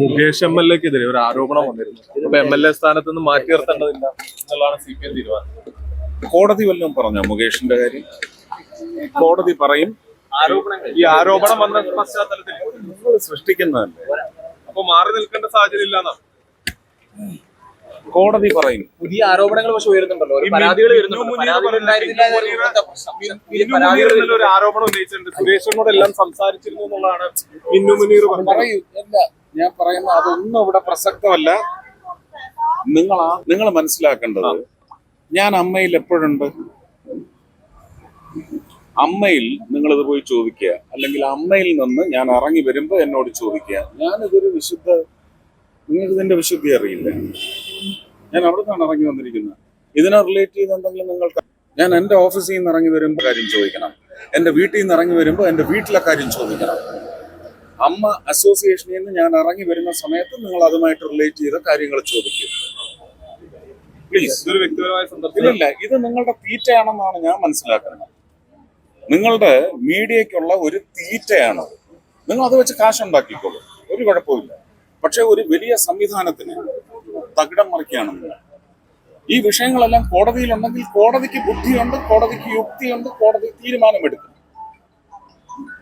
Mukesh M L എക്കെതിരെ ഒരു ആരോപണം വന്നിരുന്നു. അപ്പൊ എം എൽ എ സ്ഥാനത്ത് നിന്ന് മാറ്റി നിർത്തേണ്ടതില്ല എന്നുള്ളതാണ് സി പി എം തീരുമാനം. കോടതി വല്ലതും പറഞ്ഞോ മുകേഷിന്റെ കാര്യം? കോടതി പറയും. ഈ ആരോപണം വന്ന പശ്ചാത്തലത്തിൽ നിങ്ങൾ സൃഷ്ടിക്കുന്നതല്ലേ? അപ്പൊ മാറി നിൽക്കേണ്ട സാഹചര്യം ഇല്ലെന്നാ കോടതി പറയും. പുതിയ ആരോപണങ്ങൾ പക്ഷെ ഉയരുന്നുണ്ടല്ലോ. ഈ പരാതികൾ ഒരു ആരോപണം ഉന്നയിച്ചിട്ടുണ്ട്. സുരേഷിനോട് എല്ലാം സംസാരിച്ചിരുന്നു എന്നുള്ളതാണ് മിന്നു മുനീർ പറഞ്ഞത് അല്ല ഞാൻ പറയുന്ന അതൊന്നും ഇവിടെ പ്രസക്തമല്ല. നിങ്ങൾ നിങ്ങൾ മനസ്സിലാക്കേണ്ടത് ഞാൻ അമ്മയിൽ എപ്പോഴുണ്ട്? അമ്മയിൽ നിങ്ങളിത് പോയി ചോദിക്കുക. അല്ലെങ്കിൽ അമ്മയിൽ നിന്ന് ഞാൻ ഇറങ്ങി വരുമ്പോൾ എന്നോട് ചോദിക്കുക. ഞാനിതൊരു വിശുദ്ധ നിങ്ങൾക്ക് ഇതിന്റെ വിശുദ്ധി അറിയില്ല. ഞാൻ അവിടെ നിന്നാണ് ഇറങ്ങി വന്നിരിക്കുന്നത്. ഇതിനെ റിലേറ്റ് ചെയ്ത് എന്തെങ്കിലും നിങ്ങൾക്ക് ഞാൻ എന്റെ ഓഫീസിൽ നിന്ന് ഇറങ്ങി വരുമ്പോൾ കാര്യം ചോദിക്കണം. എന്റെ വീട്ടിൽ നിന്ന് ഇറങ്ങി വരുമ്പോൾ എന്റെ വീട്ടിലെ കാര്യം ചോദിക്കണം. അമ്മ അസോസിയേഷനിൽ നിന്ന് ഞാൻ ഇറങ്ങി വരുന്ന സമയത്ത് നിങ്ങൾ അതുമായിട്ട് റിലേറ്റ് ചെയ്ത കാര്യങ്ങൾ ചോദിക്കും. പ്ലീസ് ഇതൊരു വ്യക്തിപരമായ സന്ദർഭം. ഇല്ലില്ല ഇത് നിങ്ങളുടെ തീറ്റയാണെന്നാണ് ഞാൻ മനസ്സിലാക്കുന്നത്. നിങ്ങളുടെ മീഡിയക്കുള്ള ഒരു തീറ്റയാണ്. നിങ്ങൾ അത് വെച്ച് കാശുണ്ടാക്കിക്കോളൂ. ഒരു കുഴപ്പമില്ല പക്ഷെ ഒരു വലിയ സംവിധാനത്തിന് തകിടം മറിക്കുകയാണ് നിങ്ങൾ. ഈ വിഷയങ്ങളെല്ലാം കോടതിയിലുണ്ടെങ്കിൽ കോടതിക്ക് ബുദ്ധിയുണ്ട് കോടതിക്ക് യുക്തിയുണ്ട് കോടതി തീരുമാനമെടുക്കും.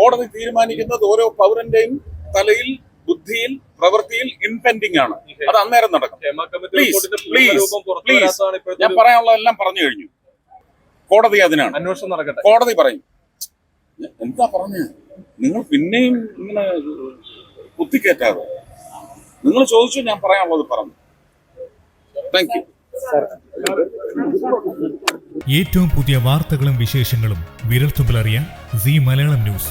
കോടതി തീരുമാനിക്കുന്നത് ഓരോ പൗരന്റെയും തലയിൽ ബുദ്ധിയിൽ പ്രവൃത്തിയിൽ ഇൻപെൻഡിങ് ആണ്. അത് അന്നേരം നടക്കും. Please please please. ഞാൻ പറയാനുള്ളത് എല്ലാം പറഞ്ഞു കഴിഞ്ഞു. കോടതി അതിനാണ്. അന്വേഷണം നടക്കട്ടെ. കോടതി പറയും. എന്താ പറഞ്ഞു? നിങ്ങൾ പിന്നെയും ഇങ്ങനെ കുത്തിക്കേറ്റാതെ. നിങ്ങൾ ചോദിച്ചു ഞാൻ പറയാനുള്ളത് പറഞ്ഞു. താങ്ക് യു ഏറ്റവും പുതിയ വാർത്തകളും വിശേഷങ്ങളും വിരൽത്തുമ്പിൽ അറിയാൻ സി മലയാളം ന്യൂസ്.